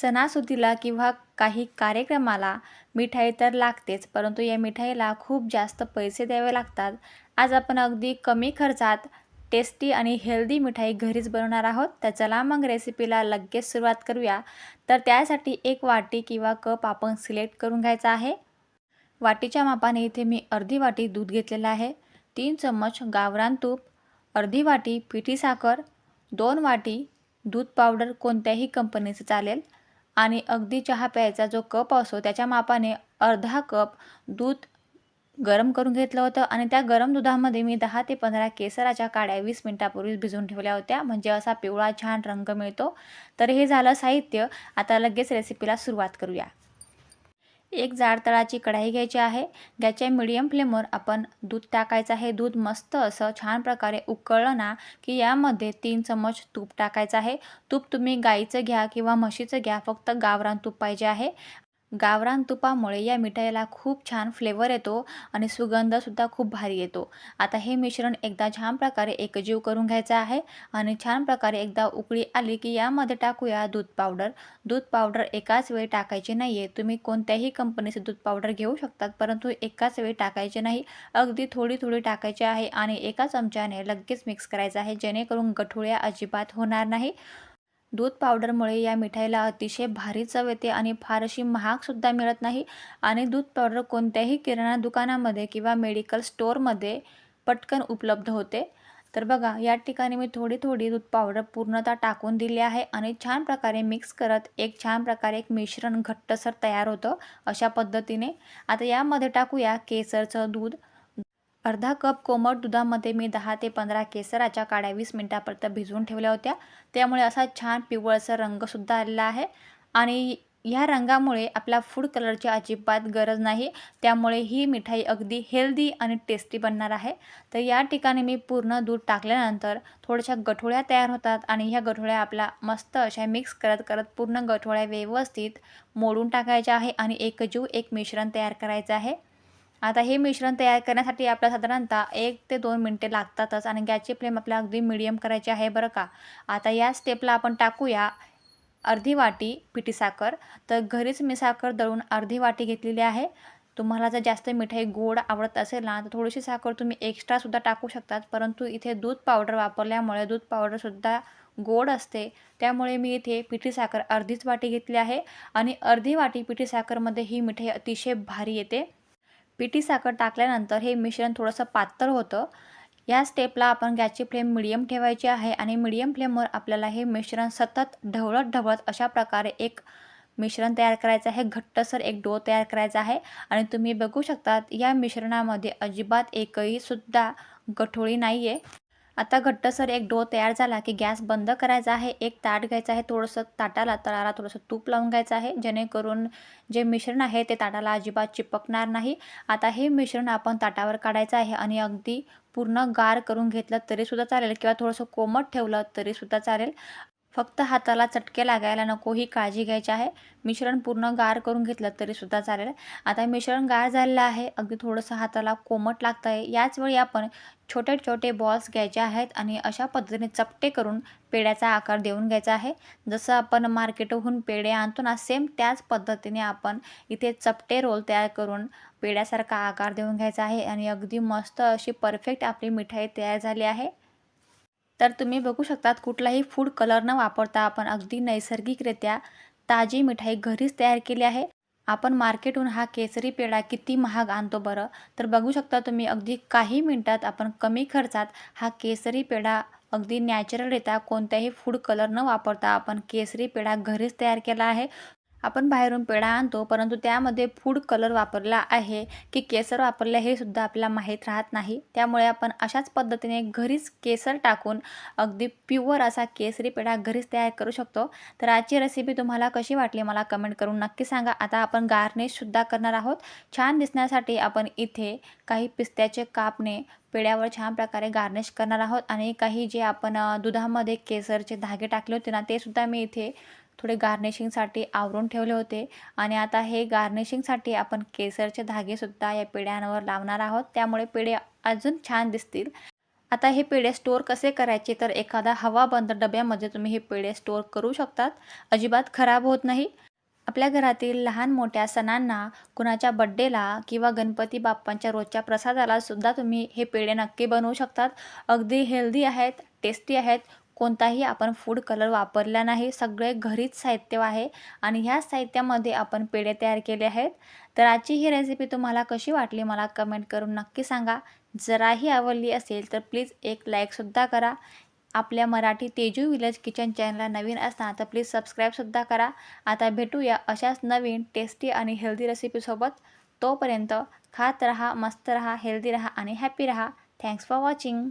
सणासुदीला किंवा काही कार्यक्रमाला मिठाई तर लागतेच परंतु या मिठाईला खूप जास्त पैसे द्यावे लागतात. आज आपण अगदी कमी खर्चात टेस्टी आणि हेल्दी मिठाई घरीच बनवणार आहोत. तर चला मग रेसिपीला लगेच सुरुवात करूया. तर त्यासाठी एक वाटी किंवा कप आपण सिलेक्ट करून घ्यायचा आहे. वाटीच्या मापाने इथे मी अर्धी वाटी दूध घेतलेलं आहे. तीन चम्मच गावरान तूप अर्धी वाटी पिठी साखर दोन वाटी दूध पावडर कोणत्याही कंपनीचं चालेल. आणि अगदी चहा प्यायचा जो कप असतो त्याच्या मापाने अर्धा कप दूध गरम करून घेतलं होतं आणि त्या गरम दुधामध्ये मी दहा ते पंधरा केसराच्या काड्या वीस मिनटापूर्वी भिजवून ठेवल्या होत्या. म्हणजे असा पिवळा छान रंग मिळतो. तर हे झालं साहित्य. आता लगेच रेसिपीला सुरुवात करूया. एक जाड तळाची कढाई घ्यायची आहे. गॅसच्या मिडियम फ्लेमवर आपण दूध टाकायचं आहे. दूध मस्त असं छान प्रकारे उकळलं ना की यामध्ये तीन चम्मच तूप टाकायचं आहे. तूप तुम्ही गाईचं घ्या किंवा म्हशीचं घ्या. फक्त गावरान तूप पाहिजे आहे. गावरान तुपामुळे या मिठाईला खूप छान फ्लेवर येतो आणि सुगंधसुद्धा खूप भारी येतो. आता हे मिश्रण एकदा छान प्रकारे एकजीव करून घ्यायचं आहे आणि छान प्रकारे एकदा उकळी आली की यामध्ये टाकूया दूध पावडर दूध पावडर एकाच वेळी टाकायची नाही आहे तुम्ही कोणत्याही कंपनीचे दूध पावडर घेऊ शकतात परंतु एकाच वेळी टाकायचे नाही. अगदी थोडी थोडी टाकायची आहे आणि एका चमच्याने लगेच मिक्स करायचं आहे जेणेकरून गठुळ्या अजिबात होणार नाही. दूध पावडरमुळे या मिठाईला अतिशय भारी चव येते आणि फार अशी महागसुद्धा मिळत नाही. आणि दूध पावडर कोणत्याही किराणा दुकानामध्ये किंवा मेडिकल स्टोअरमध्ये पटकन उपलब्ध होते. तर बघा या ठिकाणी मी थोडी थोडी दूध पावडर पूर्णतः टाकून दिली आहे आणि छान प्रकारे मिक्स करत एक छान प्रकारे एक मिश्रण घट्टसर तयार होतं अशा पद्धतीने. आता यामध्ये टाकूया केसरचं दूध. अर्धा कप कोमट दुधामध्ये मी दहा ते पंधरा केसराच्या काड्या वीस मिनटापर्यंत भिजवून ठेवल्या होत्या. त्यामुळे असा छान पिवळसर रंगसुद्धा आलेला आहे. आणि ह्या रंगामुळे आपला फूड कलरची अजिबात गरज नाही. त्यामुळे ही मिठाई अगदी हेल्दी आणि टेस्टी बनणार आहे. तर या ठिकाणी मी पूर्ण दूध टाकल्यानंतर थोड्याशा गठोळ्या तयार होतात आणि ह्या गठोळ्या आपला मस्त अशा मिक्स करत करत पूर्ण गठोळ्या व्यवस्थित मोडून टाकायच्या आहे आणि एकजीव एक मिश्रण तयार करायचं आहे. आता हे मिश्रण तयार करण्यासाठी आपल्या साधारणतः एक ते दोन मिनटे लागतातच आणि गॅसची फ्लेम आपल्या अगदी मिडियम करायची आहे बरं का. आता या स्टेपला आपण टाकूया अर्धी वाटी पिठी साखर. तर घरीच मी साखर दळून अर्धी वाटी घेतलेली आहे. तुम्हाला जर जास्त मिठाई गोड आवडत असेल ना तर थोडीशी साखर तुम्ही एक्स्ट्रासुद्धा टाकू शकतात. परंतु इथे दूध पावडर वापरल्यामुळे दूध पावडरसुद्धा गोड असते. त्यामुळे मी इथे पिठी साखर अर्धीच वाटी घेतली आहे. आणि अर्धी वाटी पिठी साखरमध्ये ही मिठाई अतिशय भारी येते. पिठी साखर टाकल्यानंतर हे मिश्रण थोडंसं पातळ होतं. या स्टेपला आपण गॅसची फ्लेम मिडियम ठेवायची आहे आणि मिडियम फ्लेमवर आपल्याला हे मिश्रण सतत ढवळत ढवळत अशा प्रकारे एक मिश्रण तयार करायचं आहे. घट्टसर एक डो तयार करायचा आहे आणि तुम्ही बघू शकतात या मिश्रणामध्ये अजिबात एकही सुद्धा गठोळी नाही आहे आता घट्टसर एक डो तयार झाला की गॅस बंद करायचा आहे. एक ताट घ्यायचं आहे थोडंसं ताटाला तळाला थोडंसं तूप लावून घ्यायचं आहे. जेणेकरून जे मिश्रण आहे ते ताटाला अजिबात चिपकणार नाही. आता हे मिश्रण आपण ताटावर काढायचं आहे आणि अगदी पूर्ण गार करून घेतलं तरीसुद्धा चालेल किंवा थोडंसं कोमट ठेवलं तरीसुद्धा चालेल. फक्त हाताला चटके लागायला नको ही काळजी घ्यायची आहे. मिश्रण पूर्ण गार करून घेतलं तरीसुद्धा चालेल. आता मिश्रण गार झालेलं आहे अगदी थोडंसं हाताला कोमट लागतं आहे. याचवेळी आपण छोटे छोटे बॉल्स घ्यायचे आहेत आणि अशा पद्धतीने चपटे करून पेड्याचा आकार देऊन घ्यायचा आहे. जसं आपण मार्केटहून पेढे आणतो ना सेम त्याच पद्धतीने आपण इथे चपटे रोल तयार करून पेड्यासारखा आकार देऊन घ्यायचा आहे आणि अगदी मस्त अशी परफेक्ट आपली मिठाई तयार झाली आहे. तर तुम्ही बघू शकतात कुठलाही फूड कलर न वापरता आपण अगदी नैसर्गिकरित्या ताजी मिठाई घरीच तयार केली आहे. आपण मार्केटहून हा केसरी पेढा किती महाग आणतो बरं? तर बघू शकता तुम्ही अगदी काही मिनटात आपण कमी खर्चात हा केसरी पेढा अगदी नॅचरलरित्या कोणत्याही फूड कलर न वापरता आपण केसरी पेढा घरीच तयार केला आहे. आपण बाहेरून पेढा आणतो परंतु त्यामध्ये फूड कलर वापरला आहे की केसर वापरले हे सुद्धा आपल्याला माहीत राहत नाही. त्यामुळे आपण अशाच पद्धतीने घरीच केसर टाकून अगदी प्युअर असा केसरी पेढा घरीच तयार करू शकतो. तर आजची रेसिपी तुम्हाला कशी वाटली मला कमेंट करून नक्की सांगा. आता आपण गार्निशसुद्धा करणार आहोत. छान दिसण्यासाठी आपण इथे काही पिस्त्याचे कापणे पेड्यावर छान प्रकारे गार्निश करणार आहोत. आणि काही जे आपण दुधामध्ये केसरचे धागे टाकले होते ना ते सुद्धा मी इथे थोडे गार्निशिंगसाठी आवरून ठेवले होते. आणि आता हे गार्निशिंगसाठी आपण केसरचे धागेसुद्धा या पेड्यांवर लावणार आहोत. त्यामुळे पेढे अजून छान दिसतील. आता हे पेढे स्टोअर कसे करायचे? तर एखादा हवाबंद डब्यामध्ये तुम्ही हे पेढे स्टोअर करू शकतात. अजिबात खराब होत नाही. आपल्या घरातील लहान मोठ्या सणांना कुणाच्या बड्डेला किंवा गणपती बाप्पांच्या रोजच्या प्रसादाला सुद्धा तुम्ही हे पेढे नक्की बनवू शकतात. अगदी हेल्दी आहेत टेस्टी आहेत कोणताही आपण फूड कलर वापरला नाही. सगळे घरीच साहित्य आहे आणि ह्या साहित्यामध्ये आपण पेढे तयार केले आहेत. तर आजची ही रेसिपी तुम्हाला कशी वाटली मला कमेंट करून नक्की सांगा. जराही आवडली असेल तर प्लीज एक लाईकसुद्धा करा. आपल्या मराठी तेजू विलेज किचन चॅनलला नवीन असणार तर प्लीज सबस्क्राईबसुद्धा करा. आता भेटूया अशाच नवीन टेस्टी आणि हेल्दी रेसिपीसोबत तोपर्यंत खात रहा मस्त रहा हेल्दी रहा आणि हॅपी रहा. Thanks for watching